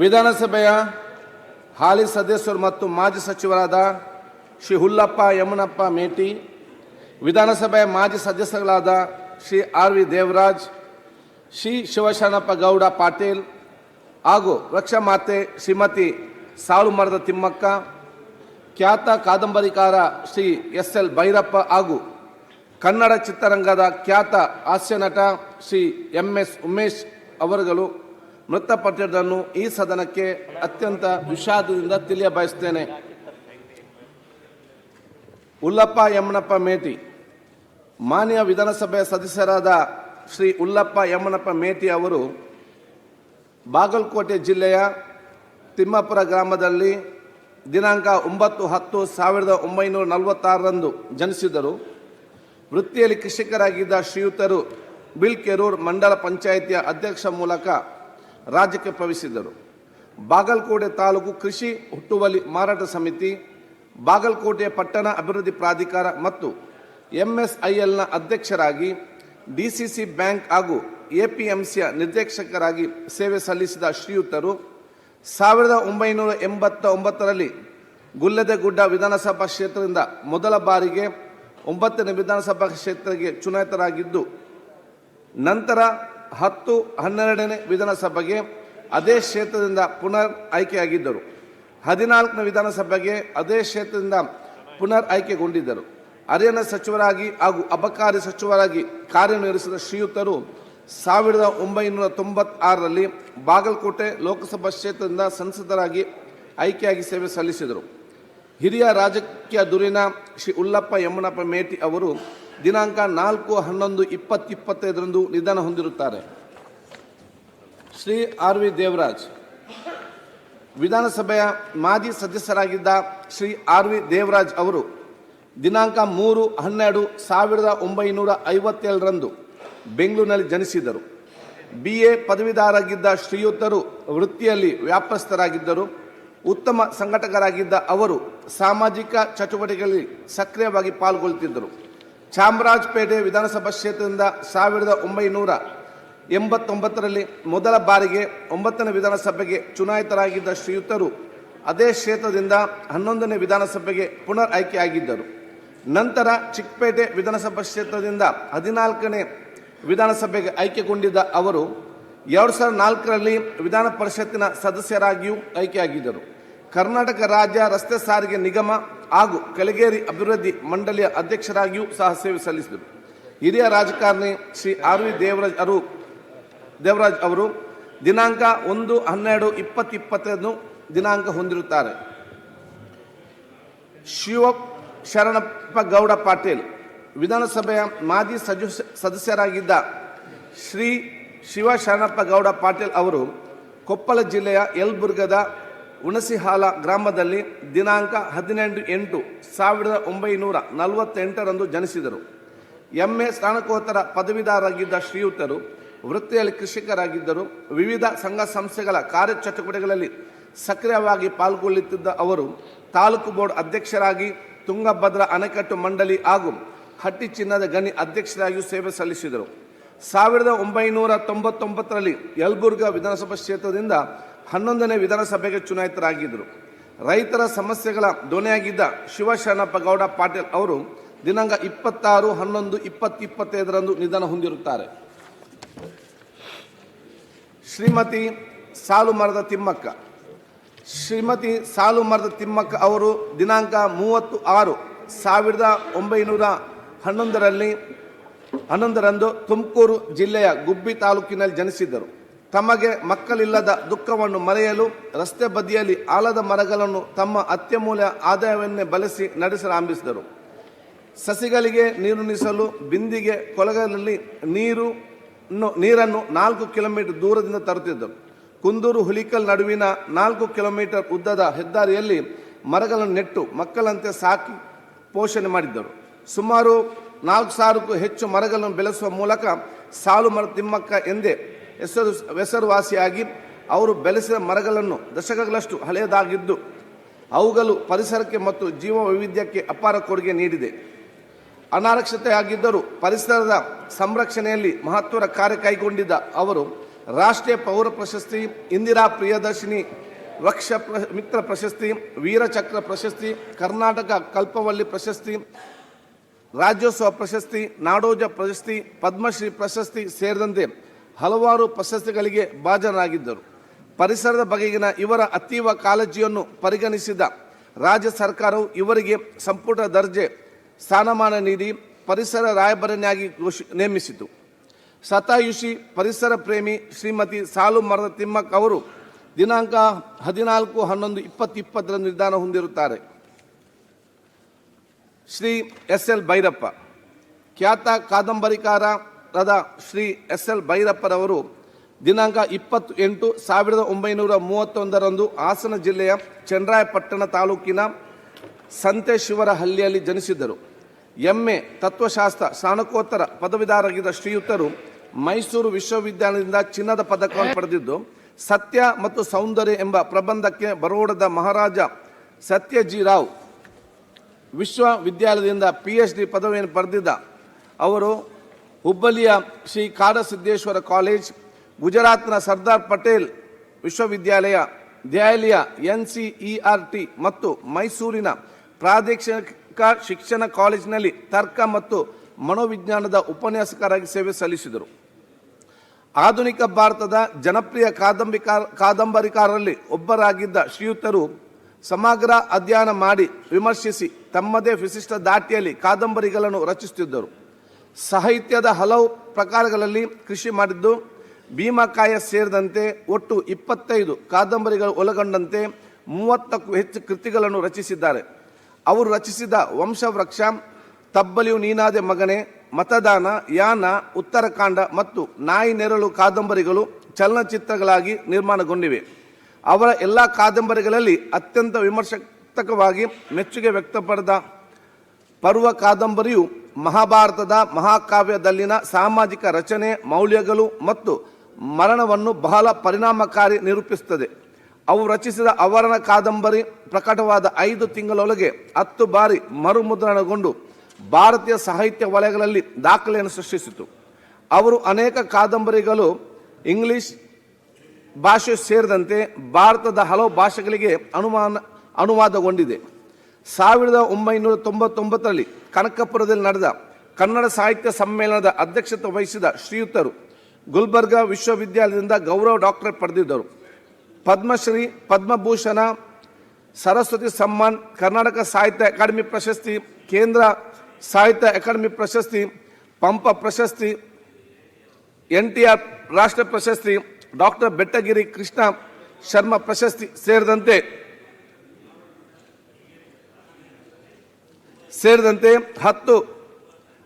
ವಿಧಾನಸಭೆಯ ಹಾಲಿ ಸದಸ್ಯರು ಮತ್ತು ಮಾಜಿ ಸಚಿವರಾದ ಶ್ರೀ ಹುಲ್ಲಪ್ಪ, ಯಮನಪ್ಪ, ಮೇಟಿ, ವಿಧಾನಸಭೆಯ ಮಾಜಿ ಸದಸ್ಯಗಳಾದ ಶ್ರೀ ಆರ್ ವಿ ದೇವರಾಜ್, ಶ್ರೀ ಶಿವಶರಣಪ್ಪ ಗೌಡ ಪಾಟೀಲ್ ಹಾಗೂ ರಕ್ಷಮಾತೆ ಶ್ರೀಮತಿ ಸಾಲುಮರದ ತಿಮ್ಮಕ್ಕ, ಖ್ಯಾತ ಕಾದಂಬರಿಕಾರ ಶ್ರೀ ಎಸ್ ಎಲ್ ಭೈರಪ್ಪ ಹಾಗೂ ಕನ್ನಡ ಚಿತ್ರರಂಗದ ಖ್ಯಾತ ಹಾಸ್ಯನಟ ಶ್ರೀ ಎಂ ಎಸ್ ಉಮೇಶ್ ಅವರುಗಳು ಮೃತಪಟ್ಟಿರುವುದನ್ನು ಈ ಸದನಕ್ಕೆ ಅತ್ಯಂತ ವಿಷಾದದಿಂದ ತಿಳಿಯ ಬಯಸ್ತೇನೆ ಉಲ್ಲಪ್ಪ ಯಮ್ಮನಪ್ಪ ಮೇಟಿ, ಮಾನ್ಯ ವಿಧಾನಸಭೆಯ ಸದಸ್ಯರಾದ ಶ್ರೀ ಉಲ್ಲಪ್ಪ ಯಮ್ಮನಪ್ಪ ಮೇಟಿ ಅವರು ಬಾಗಲಕೋಟೆ ಜಿಲ್ಲೆಯ ತಿಮ್ಮಾಪುರ ಗ್ರಾಮದಲ್ಲಿ ದಿನಾಂಕ ಒಂಬತ್ತು ಹತ್ತು ಸಾವಿರದ ಒಂಬೈನೂರ ನಲವತ್ತಾರರಂದು ಜನಿಸಿದರು. ವೃತ್ತಿಯಲ್ಲಿ ಕೃಷಿಕರಾಗಿದ್ದ ಶ್ರೀಯುತರು ಬಿಲ್ಕೆರೂರ್ ಮಂಡಲ ಪಂಚಾಯಿತಿಯ ಅಧ್ಯಕ್ಷ ಮೂಲಕ ರಾಜ್ಯಕ್ಕೆ ಪ್ರವೇಶಿಸಿದರು. ಬಾಗಲಕೋಟೆ ತಾಲೂಕು ಕೃಷಿ ಹುಟ್ಟುವಳಿ ಮಾರಾಟ ಸಮಿತಿ ಬಾಗಲಕೋಟೆ ಪಟ್ಟಣ ಅಭಿವೃದ್ಧಿ ಪ್ರಾಧಿಕಾರ ಮತ್ತು ಎಂಎಸ್ಐಎಲ್ನ ಅಧ್ಯಕ್ಷರಾಗಿ ಡಿಸಿಸಿ ಬ್ಯಾಂಕ್ ಹಾಗೂ ಎಪಿಎಂಸಿಯ ನಿರ್ದೇಶಕರಾಗಿ ಸೇವೆ ಸಲ್ಲಿಸಿದ ಶ್ರೀಯುತರು ಸಾವಿರದ ಒಂಬೈನೂರ ಎಂಬತ್ತ ಒಂಬತ್ತರಲ್ಲಿ ಗುಲ್ಲದೆಗುಡ್ಡ ವಿಧಾನಸಭಾ ಕ್ಷೇತ್ರದಿಂದ ಮೊದಲ ಬಾರಿಗೆ ಒಂಬತ್ತನೇ ವಿಧಾನಸಭಾ ಕ್ಷೇತ್ರಕ್ಕೆ ಚುನಾಯಿತರಾಗಿದ್ದು, ನಂತರ ಹತ್ತು ಹನ್ನೆರಡನೇ ವಿಧಾನಸಭೆಗೆ ಅದೇ ಕ್ಷೇತ್ರದಿಂದ ಪುನರ್ ಆಯ್ಕೆಯಾಗಿದ್ದರು. ಹದಿನಾಲ್ಕನೇ ವಿಧಾನಸಭೆಗೆ ಅದೇ ಕ್ಷೇತ್ರದಿಂದ ಪುನರ್ ಆಯ್ಕೆಗೊಂಡಿದ್ದರು. ಅರಿಯನ ಸಚಿವರಾಗಿ ಹಾಗೂ ಅಬಕಾರಿ ಸಚಿವರಾಗಿ ಕಾರ್ಯನಿರ್ವಹಿಸಿದ ಶ್ರೀಯುತರು ಸಾವಿರದ ಒಂಬೈನೂರ ತೊಂಬತ್ತಾರರಲ್ಲಿ ಬಾಗಲಕೋಟೆ ಲೋಕಸಭಾ ಕ್ಷೇತ್ರದಿಂದ ಸಂಸದರಾಗಿ ಆಯ್ಕೆಯಾಗಿ ಸೇವೆ ಸಲ್ಲಿಸಿದರು. ಹಿರಿಯ ರಾಜಕೀಯ ದುರಿನ ಶ್ರೀ ಉಲ್ಲಪ್ಪ ಯಮನಪ್ಪ ಮೇಟಿ ಅವರು ದಿನಾಂಕ ನಾಲ್ಕು, ಹನ್ನೊಂದು, ಇಪ್ಪತ್ತು, ಇಪ್ಪತ್ತೈದರಂದು ನಿಧನ ಹೊಂದಿರುತ್ತಾರೆ. ಶ್ರೀ ಆರ್ ವಿ ದೇವರಾಜ್, ವಿಧಾನಸಭೆಯ ಮಾಜಿ ಸದಸ್ಯರಾಗಿದ್ದ ಶ್ರೀ ಆರ್ ವಿ ದೇವರಾಜ್ ಅವರು ದಿನಾಂಕ ಮೂರು, ಹನ್ನೆರಡು, ಸಾವಿರದ ಒಂಬೈನೂರ ಐವತ್ತೇಳರಂದು ಬೆಂಗಳೂರಿನಲ್ಲಿ ಜನಿಸಿದರು. ಬಿ ಎ ಪದವೀಧರಾಗಿದ್ದ ಶ್ರೀಯುತರು ವೃತ್ತಿಯಲ್ಲಿ ವ್ಯಾಪಸ್ಥರಾಗಿದ್ದರು ಉತ್ತಮ ಸಂಘಟಕರಾಗಿದ್ದ ಅವರು ಸಾಮಾಜಿಕ ಚಟುವಟಿಕೆಗಳಲ್ಲಿ ಸಕ್ರಿಯವಾಗಿ ಪಾಲ್ಗೊಳ್ಳುತ್ತಿದ್ದರು ಚಾಮರಾಜಪೇಟೆ ವಿಧಾನಸಭಾ ಕ್ಷೇತ್ರದಿಂದ ಸಾವಿರದ ಒಂಬೈನೂರ ಎಂಬತ್ತೊಂಬತ್ತರಲ್ಲಿ ಮೊದಲ ಬಾರಿಗೆ ಒಂಬತ್ತನೇ ವಿಧಾನಸಭೆಗೆ ಚುನಾಯಿತರಾಗಿದ್ದ ಶ್ರೀಯುತರು ಅದೇ ಕ್ಷೇತ್ರದಿಂದ ಹನ್ನೊಂದನೇ ವಿಧಾನಸಭೆಗೆ ಪುನರ್ ಆಯ್ಕೆಯಾಗಿದ್ದರು. ನಂತರ ಚಿಕ್ಕಪೇಟೆ ವಿಧಾನಸಭಾ ಕ್ಷೇತ್ರದಿಂದ ಹದಿನಾಲ್ಕನೇ ವಿಧಾನಸಭೆಗೆ ಆಯ್ಕೆಗೊಂಡಿದ್ದ ಅವರು ಎರಡು ಸಾವಿರದ ನಾಲ್ಕರಲ್ಲಿ ವಿಧಾನ ಪರಿಷತ್ತಿನ ಸದಸ್ಯರಾಗಿಯೂ ಆಯ್ಕೆಯಾಗಿದ್ದರು. ಕರ್ನಾಟಕ ರಾಜ್ಯ ರಸ್ತೆ ಸಾರಿಗೆ ನಿಗಮ ಹಾಗೂ ಕಲಗೇರಿ ಅಭಿವೃದ್ಧಿ ಮಂಡಳಿಯ ಅಧ್ಯಕ್ಷರಾಗಿಯೂ ಸಹ ಸೇವೆ ಸಲ್ಲಿಸಿದರು. ಹಿರಿಯ ರಾಜಕಾರಣಿ ಶ್ರೀ ಆರ್ ವಿ ದೇವರಾಜ್ ಅರು ದೇವರಾಜ್ ಅವರು ದಿನಾಂಕ ಒಂದು ಹನ್ನೆರಡು ಇಪ್ಪತ್ತು ಇಪ್ಪತ್ತನ್ನು ದಿನಾಂಕ ಹೊಂದಿರುತ್ತಾರೆ. ಶಿವ ಶರಣಪ್ಪ ಗೌಡ ಪಾಟೀಲ್, ವಿಧಾನಸಭೆಯ ಮಾಜಿ ಸದಸ್ಯ ಸದಸ್ಯರಾಗಿದ್ದ ಶ್ರೀ ಶಿವ ಶರಣಪ್ಪ ಗೌಡ ಪಾಟೀಲ್ ಅವರು ಕೊಪ್ಪಳ ಜಿಲ್ಲೆಯ ಯಲಬುರ್ಗದ ಹುಣಸಿಹಾಲ ಗ್ರಾಮದಲ್ಲಿ ದಿನಾಂಕ ಹದಿನೆಂಟು ಎಂಟು ಸಾವಿರದ ಒಂಬೈನೂರ ನಲವತ್ತೆಂಟರಂದು ಜನಿಸಿದರು. ಎಂ ಎ ಸ್ನಾನಕೋತ್ತರ ಪದವೀಧರರಾಗಿದ್ದ ಶ್ರೀಯುತರು, ವೃತ್ತಿಯಲ್ಲಿ ಕೃಷಿಕರಾಗಿದ್ದರು. ವಿವಿಧ ಸಂಘ ಸಂಸ್ಥೆಗಳ ಕಾರ್ಯಚಟುವಟಿಕೆಗಳಲ್ಲಿ ಸಕ್ರಿಯವಾಗಿ ಪಾಲ್ಗೊಳ್ಳುತ್ತಿದ್ದ ಅವರು ತಾಲೂಕು ಬೋರ್ಡ್ ಅಧ್ಯಕ್ಷರಾಗಿ ತುಂಗಭದ್ರಾ ಅಣೆಕಟ್ಟು ಮಂಡಳಿ ಹಾಗೂ ಹಟ್ಟಿ ಚಿನ್ನದ ಗಣಿ ಅಧ್ಯಕ್ಷರಾಗಿಯೂ ಸೇವೆ ಸಲ್ಲಿಸಿದರು. ಸಾವಿರದ ಒಂಬೈನೂರ ತೊಂಬತ್ತೊಂಬತ್ತರಲ್ಲಿ ಯಲಬುರ್ಗಾ ವಿಧಾನಸಭಾ ಕ್ಷೇತ್ರದಿಂದ ಹನ್ನೊಂದನೇ ವಿಧಾನಸಭೆಗೆ ಚುನಾಯಿತರಾಗಿದ್ದರು. ರೈತರ ಸಮಸ್ಯೆಗಳ ಧ್ವನಿಯಾಗಿದ್ದ ಶಿವಶರಣಪ್ಪ ಗೌಡ ಪಾಟೀಲ್ ಅವರು ದಿನಾಂಕ ಇಪ್ಪತ್ತಾರು ಹನ್ನೊಂದು ಇಪ್ಪತ್ತಿಪ್ಪತ್ತೈದರಂದು ನಿಧನ ಹೊಂದಿರುತ್ತಾರೆ. ಶ್ರೀಮತಿ ಸಾಲು ಮರದ ತಿಮ್ಮಕ್ಕ. ಶ್ರೀಮತಿ ಸಾಲು ಮರದ ತಿಮ್ಮಕ್ಕ ಅವರು ದಿನಾಂಕ ಮೂವತ್ತು ಆರು ಸಾವಿರದ ಒಂಬೈನೂರ ಹನ್ನೊಂದರಲ್ಲಿ ಹನ್ನೊಂದರಂದು ತುಮಕೂರು ಜಿಲ್ಲೆಯ ಗುಬ್ಬಿ ತಾಲೂಕಿನಲ್ಲಿ ಜನಿಸಿದ್ದರು. ತಮಗೆ ಮಕ್ಕಳಿಲ್ಲದ ದುಃಖವನ್ನು ಮರೆಯಲು ರಸ್ತೆ ಬದಿಯಲ್ಲಿ ಆಲದ ಮರಗಳನ್ನು ತಮ್ಮ ಅತ್ಯಮೂಲ್ಯ ಆದಾಯವನ್ನೇ ಬಳಸಿ ನಡೆಸಲಾರಂಭಿಸಿದರು. ಸಸಿಗಳಿಗೆ ನೀರುಣಿಸಲು ಬಿಂದಿಗೆ ಕೊಳಗಲ್ಲಿ ನೀರು ನೀರನ್ನು ನಾಲ್ಕು ಕಿಲೋಮೀಟರ್ ದೂರದಿಂದ ತರುತ್ತಿದ್ದರು. ಕುಂದೂರು ಹುಲಿಕಲ್ ನಡುವಿನ ನಾಲ್ಕು ಕಿಲೋಮೀಟರ್ ಉದ್ದದ ಹೆದ್ದಾರಿಯಲ್ಲಿ ಮರಗಳನ್ನು ನೆಟ್ಟು ಮಕ್ಕಳಂತೆ ಸಾಕಿ ಪೋಷಣೆ ಮಾಡಿದ್ದರು. ಸುಮಾರು ನಾಲ್ಕು ಸಾವಿರಕ್ಕೂ ಹೆಚ್ಚು ಮರಗಳನ್ನು ಬೆಳೆಸುವ ಮೂಲಕ ಸಾಲು ಮರ ತಿಮ್ಮಕ್ಕ ಎಂದೇ ಹೆಸರು ಹೆಸರುವಾಸಿಯಾಗಿ ಅವರು ಬೆಳೆಸಿದ ಮರಗಳನ್ನು ದಶಕಗಳಷ್ಟು ಹಳೆಯದಾಗಿದ್ದು, ಅವುಗಳು ಪರಿಸರಕ್ಕೆ ಮತ್ತು ಜೀವ ವೈವಿಧ್ಯಕ್ಕೆ ಅಪಾರ ಕೊಡುಗೆ ನೀಡಿದೆ. ಅನಾರಕ್ಷತೆಯಾಗಿದ್ದರೂ ಪರಿಸರದ ಸಂರಕ್ಷಣೆಯಲ್ಲಿ ಮಹತ್ವದ ಕಾರ್ಯ ಕೈಗೊಂಡಿದ್ದ ಅವರು ರಾಷ್ಟ್ರೀಯ ಪೌರ ಪ್ರಶಸ್ತಿ, ಇಂದಿರಾ ಪ್ರಿಯದರ್ಶಿನಿ ವೃಕ್ಷ ಮಿತ್ರ ಪ್ರಶಸ್ತಿ ವೀರಚಕ್ರ ಪ್ರಶಸ್ತಿ, ಕರ್ನಾಟಕ ಕಲ್ಪವಲ್ಲಿ ಪ್ರಶಸ್ತಿ, ರಾಜ್ಯೋತ್ಸವ ಪ್ರಶಸ್ತಿ, ನಾಡೋಜ ಪ್ರಶಸ್ತಿ, ಪದ್ಮಶ್ರೀ ಪ್ರಶಸ್ತಿ ಸೇರಿದಂತೆ ಹಲವಾರು ಪ್ರಶಸ್ತಿಗಳಿಗೆ ಭಾಜನರಾಗಿದ್ದರು. ಪರಿಸರದ ಬಗೆಗಿನ ಇವರ ಅತೀವ ಕಾಳಜಿಯನ್ನು ಪರಿಗಣಿಸಿದ ರಾಜ್ಯ ಸರ್ಕಾರವು ಇವರಿಗೆ ಸಂಪುಟ ದರ್ಜೆ ಸ್ಥಾನಮಾನ ನೀಡಿ ಪರಿಸರ ರಾಯಭರಣಿಯಾಗಿ ಘೋಷಿ, ನೇಮಿಸಿತು. ಸತಾಯುಷಿ ಪರಿಸರ ಪ್ರೇಮಿ ಶ್ರೀಮತಿ ಸಾಲು ಮರದ ತಿಮ್ಮಕ್ಕ ಅವರು ದಿನಾಂಕ ಹದಿನಾಲ್ಕು ಹನ್ನೊಂದು ಇಪ್ಪತ್ತು ಇಪ್ಪತ್ತರಂದು ನಿರ್ಧಾರ ಹೊಂದಿರುತ್ತಾರೆ. ಶ್ರೀ ಎಸ್ ಎಲ್ ಭೈರಪ್ಪ, ಖ್ಯಾತ ಕಾದಂಬರಿಕಾರರಾದ ಶ್ರೀ ಎಸ್ ಎಲ್ ಭೈರಪ್ಪರವರು ದಿನಾಂಕ ಇಪ್ಪತ್ತು ಎಂಟು ಸಾವಿರದ ಒಂಬೈನೂರ ಮೂವತ್ತೊಂದರಂದು ಹಾಸನ ಜಿಲ್ಲೆಯ ಚಂದ್ರಾಯಪಟ್ಟಣ ತಾಲೂಕಿನ ಸಂತೇಶ್ವರಹಳ್ಳಿಯಲ್ಲಿ ಜನಿಸಿದ್ದರು. ಎಂಎ ತತ್ವಶಾಸ್ತ್ರ ಸ್ನಾನಕೋತ್ತರ ಪದವೀಧರರಾಗಿದ್ದ ಶ್ರೀಯುತರು ಮೈಸೂರು ವಿಶ್ವವಿದ್ಯಾಲಯದಿಂದ ಚಿನ್ನದ ಪದಕವನ್ನು ಪಡೆದಿದ್ದು, ಸತ್ಯ ಮತ್ತು ಸೌಂದರ್ಯ ಎಂಬ ಪ್ರಬಂಧಕ್ಕೆ ಬರೋಡದ ಮಹಾರಾಜ ಸತ್ಯಜಿರಾವ್ ವಿಶ್ವವಿದ್ಯಾಲಯದಿಂದ ಪಿ ಎಚ್ ಡಿ ಪದವಿಯನ್ನು ಪಡೆದಿದ್ದ ಅವರು ಹುಬ್ಬಳ್ಳಿಯ ಶ್ರೀ ಕಾಡಸಿದ್ದೇಶ್ವರ ಕಾಲೇಜ್, ಗುಜರಾತ್ನ ಸರ್ದಾರ್ ಪಟೇಲ್ ವಿಶ್ವವಿದ್ಯಾಲಯ, ದೆಹಲಿಯ N C E R T ಮತ್ತು ಮೈಸೂರಿನ ಪ್ರಾದೇಶಿಕ ಶಿಕ್ಷಣ ಕಾಲೇಜಿನಲ್ಲಿ ತರ್ಕ ಮತ್ತು ಮನೋವಿಜ್ಞಾನದ ಉಪನ್ಯಾಸಕರಾಗಿ ಸೇವೆ ಸಲ್ಲಿಸಿದರು. ಆಧುನಿಕ ಭಾರತದ ಜನಪ್ರಿಯ ಕಾದಂಬಿಕಾರ ಕಾದಂಬರಿಕಾರರಲ್ಲಿ ಒಬ್ಬರಾಗಿದ್ದ ಶ್ರೀಯುತರು ಸಮಗ್ರ ಅಧ್ಯಯನ ಮಾಡಿ ವಿಮರ್ಶಿಸಿ ತಮ್ಮದೇ ವಿಶಿಷ್ಟ ದಾಟಿಯಲ್ಲಿ ಕಾದಂಬರಿಗಳನ್ನು ರಚಿಸುತ್ತಿದ್ದರು. ಸಾಹಿತ್ಯದ ಹಲವು ಪ್ರಕಾರಗಳಲ್ಲಿ ಕೃಷಿ ಮಾಡಿದ್ದು ಭೀಮಕಾಯ ಸೇರಿದಂತೆ ಒಟ್ಟು ಇಪ್ಪತ್ತೈದು ಕಾದಂಬರಿಗಳು ಒಳಗೊಂಡಂತೆ ಮೂವತ್ತಕ್ಕೂ ಹೆಚ್ಚು ಕೃತಿಗಳನ್ನು ರಚಿಸಿದ್ದಾರೆ. ಅವರು ರಚಿಸಿದ ವಂಶವೃಕ್ಷ, ತಬ್ಬಲಿಯು ನೀನಾದೆ ಮಗನೆ, ಮತದಾನ, ಯಾನ, ಉತ್ತರಕಾಂಡ ಮತ್ತು ನಾಯಿ ನೆರಳು ಕಾದಂಬರಿಗಳು ಚಲನಚಿತ್ರಗಳಾಗಿ ನಿರ್ಮಾಣಗೊಂಡಿವೆ. ಅವರ ಎಲ್ಲ ಕಾದಂಬರಿಗಳಲ್ಲಿ ಅತ್ಯಂತ ವಿಮರ್ಶಕವಾಗಿ ಮೆಚ್ಚುಗೆ ವ್ಯಕ್ತಪಡಿದ ಪರ್ವ ಕಾದಂಬರಿಯು ಮಹಾಭಾರತದ ಮಹಾಕಾವ್ಯದಲ್ಲಿನ ಸಾಮಾಜಿಕ ರಚನೆ, ಮೌಲ್ಯಗಳು ಮತ್ತು ಮರಣವನ್ನು ಬಹಳ ಪರಿಣಾಮಕಾರಿ ನಿರೂಪಿಸುತ್ತದೆ. ಅವು ರಚಿಸಿದ ಅವರನ ಕಾದಂಬರಿ ಪ್ರಕಟವಾದ ಐದು ತಿಂಗಳೊಳಗೆ ಹತ್ತು ಬಾರಿ ಮರುಮುದ್ರಣಗೊಂಡು ಭಾರತೀಯ ಸಾಹಿತ್ಯ ವಲಯಗಳಲ್ಲಿ ದಾಖಲೆಯನ್ನು ಸೃಷ್ಟಿಸಿತು. ಅವರು ಅನೇಕ ಕಾದಂಬರಿಗಳು ಇಂಗ್ಲಿಷ್ ಭಾಷೆ ಸೇರಿದಂತೆ ಭಾರತದ ಹಲವು ಭಾಷೆಗಳಿಗೆ ಅನುಮಾನ, ಅನುವಾದಗೊಂಡಿದೆ. ಸಾವಿರದ ಒಂಬೈನೂರ ತೊಂಬತ್ತೊಂಬತ್ತರಲ್ಲಿ ಕನಕಪುರದಲ್ಲಿ ನಡೆದ ಕನ್ನಡ ಸಾಹಿತ್ಯ ಸಮ್ಮೇಳನದ ಅಧ್ಯಕ್ಷತೆ ವಹಿಸಿದ ಶ್ರೀಯುತರು ಗುಲ್ಬರ್ಗಾ ವಿಶ್ವವಿದ್ಯಾಲಯದಿಂದ ಗೌರವ ಡಾಕ್ಟರೇಟ್ ಪಡೆದಿದ್ದರು. ಪದ್ಮಶ್ರೀ, ಪದ್ಮಭೂಷಣ, ಸರಸ್ವತಿ ಸಮ್ಮಾನ್, ಕರ್ನಾಟಕ ಸಾಹಿತ್ಯ ಅಕಾಡೆಮಿ ಪ್ರಶಸ್ತಿ, ಕೇಂದ್ರ ಸಾಹಿತ್ಯ ಅಕಾಡೆಮಿ ಪ್ರಶಸ್ತಿ, ಪಂಪ ಪ್ರಶಸ್ತಿ, ಎನ್ ಟಿ ಆರ್ ರಾಷ್ಟ್ರ ಪ್ರಶಸ್ತಿ, ಡಾಕ್ಟರ್ ಬೆಟ್ಟಗಿರಿ ಕೃಷ್ಣ ಶರ್ಮ ಪ್ರಶಸ್ತಿ ಸೇರಿದಂತೆ ಸೇರಿದಂತೆ ಹತ್ತು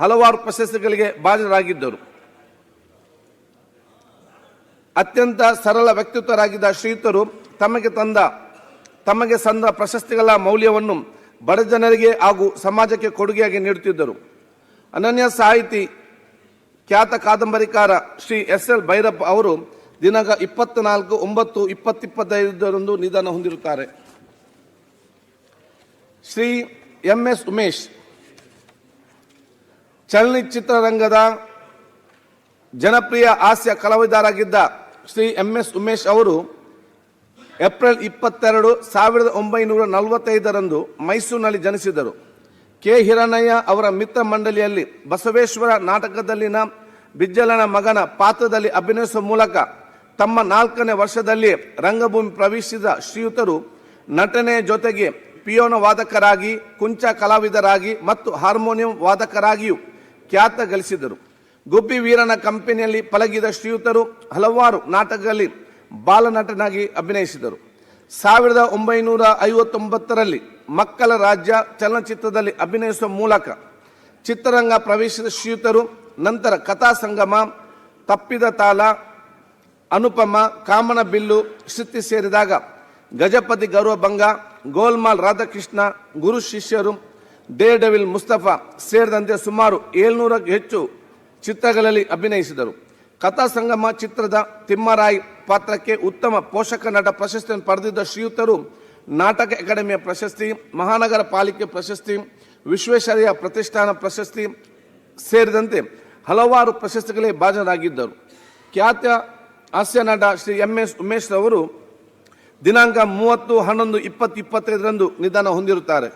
ಹಲವಾರು ಪ್ರಶಸ್ತಿಗಳಿಗೆ ಭಾಜನರಾಗಿದ್ದರು. ಅತ್ಯಂತ ಸರಳ ವ್ಯಕ್ತಿತ್ವರಾಗಿದ್ದ ಶ್ರೀಯುತರು ತಮಗೆ ತಂದ, ತಮಗೆ ಸಂದ ಪ್ರಶಸ್ತಿಗಳ ಮೌಲ್ಯವನ್ನು ಬಡ ಜನರಿಗೆ ಹಾಗೂ ಸಮಾಜಕ್ಕೆ ಕೊಡುಗೆಯಾಗಿ ನೀಡುತ್ತಿದ್ದರು. ಅನನ್ಯ ಸಾಹಿತಿ, ಖ್ಯಾತ ಕಾದಂಬರಿಕಾರ ಶ್ರೀ ಎಸ್ ಎಲ್ ಭೈರಪ್ಪ ಅವರು ದಿನಾಂಕ ಇಪ್ಪತ್ನಾಲ್ಕು, ಒಂಬತ್ತು, ಇಪ್ಪತ್ತಿಪ್ಪತ್ತೈದರಂದು ನಿಧನ ಹೊಂದಿರುತ್ತಾರೆ. Shri M S Umesh. ಚಲನಚಿತ್ರರಂಗದ ಜನಪ್ರಿಯ ಹಾಸ್ಯ ಕಲಾವಿದರಾಗಿದ್ದ ಶ್ರೀ ಎಂ ಎಸ್ ಉಮೇಶ್ ಅವರು ಏಪ್ರಿಲ್ ಇಪ್ಪತ್ತೆರಡು ಸಾವಿರದ ಒಂಬೈನೂರ ನಲವತ್ತೈದರಂದು ಮೈಸೂರಿನಲ್ಲಿ ಜನಿಸಿದರು. ಕೆ. ಹಿರಣಯ್ಯ ಅವರ ಮಿತ್ರ ಮಂಡಳಿಯಲ್ಲಿ ಬಸವೇಶ್ವರ ನಾಟಕದಲ್ಲಿನ ಬಿಜ್ಜಲನ ಮಗನ ಪಾತ್ರದಲ್ಲಿ ಅಭಿನಯಿಸುವ ಮೂಲಕ ತಮ್ಮ ನಾಲ್ಕನೇ ವರ್ಷದಲ್ಲಿ ರಂಗಭೂಮಿ ಪ್ರವೇಶಿಸಿದ ಶ್ರೀಯುತರು ನಟನೆ ಜೊತೆಗೆ ಪಿಯೋನ ವಾದಕರಾಗಿ, ಕುಂಚ ಕಲಾವಿದರಾಗಿ ಮತ್ತು ಹಾರ್ಮೋನಿಯಂ ವಾದಕರಾಗಿಯೂ ಖ್ಯಾತ ಗಳಿಸಿದರು. ಗುಬ್ಬಿ ವೀರನ ಕಂಪನಿಯಲ್ಲಿ ಪಳಗಿದ ಶ್ರೀಯುತರು ಹಲವಾರು ನಾಟಕಗಳಲ್ಲಿ ಬಾಲನಟನಾಗಿ ಅಭಿನಯಿಸಿದರು. ಸಾವಿರದ ಒಂಬೈನೂರ ಐವತ್ತೊಂಬತ್ತರಲ್ಲಿ ಮಕ್ಕಳ ರಾಜ್ಯ ಚಲನಚಿತ್ರದಲ್ಲಿ ಅಭಿನಯಿಸುವ ಮೂಲಕ ಚಿತ್ರರಂಗ ಪ್ರವೇಶಿಸಿದ ಶ್ರೀಯುತರು, ನಂತರ ಕಥಾ ಸಂಗಮ, ತಪ್ಪಿದ ತಾಲ, ಅನುಪಮ ಕಾಮನ ಬಿಲ್ಲು ಶ್ರುತಿ ಸೇರಿದಾಗ ಗಜಪತಿ ಗೌರವಭಂಗ ಗೋಲ್ಮಾಲ್ ರಾಧಾಕೃಷ್ಣ, ಗುರು ಶಿಷ್ಯರು ಡೇ ಡವಿಲ್ ಮುಸ್ತಫಾ ಸೇರಿದಂತೆ ಸುಮಾರು ಏಳ್ನೂರಕ್ಕೂ ಹೆಚ್ಚು ಚಿತ್ರಗಳಲ್ಲಿ ಅಭಿನಯಿಸಿದರು. ಕಥಾ ಸಂಗಮ ಚಿತ್ರದ ತಿಮ್ಮರಾಯ್ ಪಾತ್ರಕ್ಕೆ ಉತ್ತಮ ಪೋಷಕ ನಟ ಪ್ರಶಸ್ತಿಯನ್ನು ಪಡೆದಿದ್ದ ಶ್ರೀಯುತರು, ನಾಟಕ ಅಕಾಡೆಮಿಯ ಪ್ರಶಸ್ತಿ, ಮಹಾನಗರ ಪಾಲಿಕೆ ಪ್ರಶಸ್ತಿ, ವಿಶ್ವೇಶ್ವರಯ್ಯ ಪ್ರತಿಷ್ಠಾನ ಪ್ರಶಸ್ತಿ ಸೇರಿದಂತೆ ಹಲವಾರು ಪ್ರಶಸ್ತಿಗಳಿಗೆ ಭಾಜನರಾಗಿದ್ದರು. ಖ್ಯಾತ ಹಾಸ್ಯ ನಟ ಶ್ರೀ ಎಂ ಎಸ್ ಉಮೇಶ್ ರವರು ದಿನಾಂಕ ಮೂವತ್ತು, ಹನ್ನೊಂದು, ಇಪ್ಪತ್ತು, ಇಪ್ಪತ್ತೈದರಂದು ನಿಧನ ಹೊಂದಿರುತ್ತಾರೆ.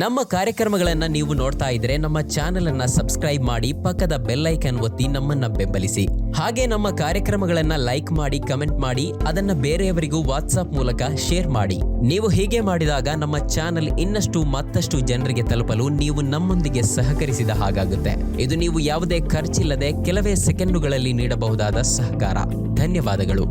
ನಮ್ಮ ಕಾರ್ಯಕ್ರಮಗಳನ್ನು ನೀವು ನೋಡ್ತಾ ಇದ್ರೆ ನಮ್ಮ ಚಾನೆಲ್ ಅನ್ನ ಸಬ್ಸ್ಕ್ರೈಬ್ ಮಾಡಿ ಪಕ್ಕದ ಬೆಲ್ಲೈಕನ್ ಒತ್ತಿ ನಮ್ಮನ್ನ ಬೆಂಬಲಿಸಿ. ಹಾಗೆ ನಮ್ಮ ಕಾರ್ಯಕ್ರಮಗಳನ್ನ ಲೈಕ್ ಮಾಡಿ, ಕಮೆಂಟ್ ಮಾಡಿ, ಅದನ್ನ ಬೇರೆಯವರಿಗೂ ವಾಟ್ಸಾಪ್ ಮೂಲಕ ಶೇರ್ ಮಾಡಿ. ನೀವು ಹೀಗೆ ಮಾಡಿದಾಗ ನಮ್ಮ ಚಾನೆಲ್ ಇನ್ನಷ್ಟು ಮತ್ತಷ್ಟು ಜನರಿಗೆ ತಲುಪಲು ನೀವು ನಮ್ಮೊಂದಿಗೆ ಸಹಕರಿಸಿದ ಹಾಗಾಗುತ್ತೆ. ಇದು ನೀವು ಯಾವುದೇ ಖರ್ಚಿಲ್ಲದೆ ಕೆಲವೇ ಸೆಕೆಂಡುಗಳಲ್ಲಿ ನೀಡಬಹುದಾದ ಸಹಕಾರ. ಧನ್ಯವಾದಗಳು.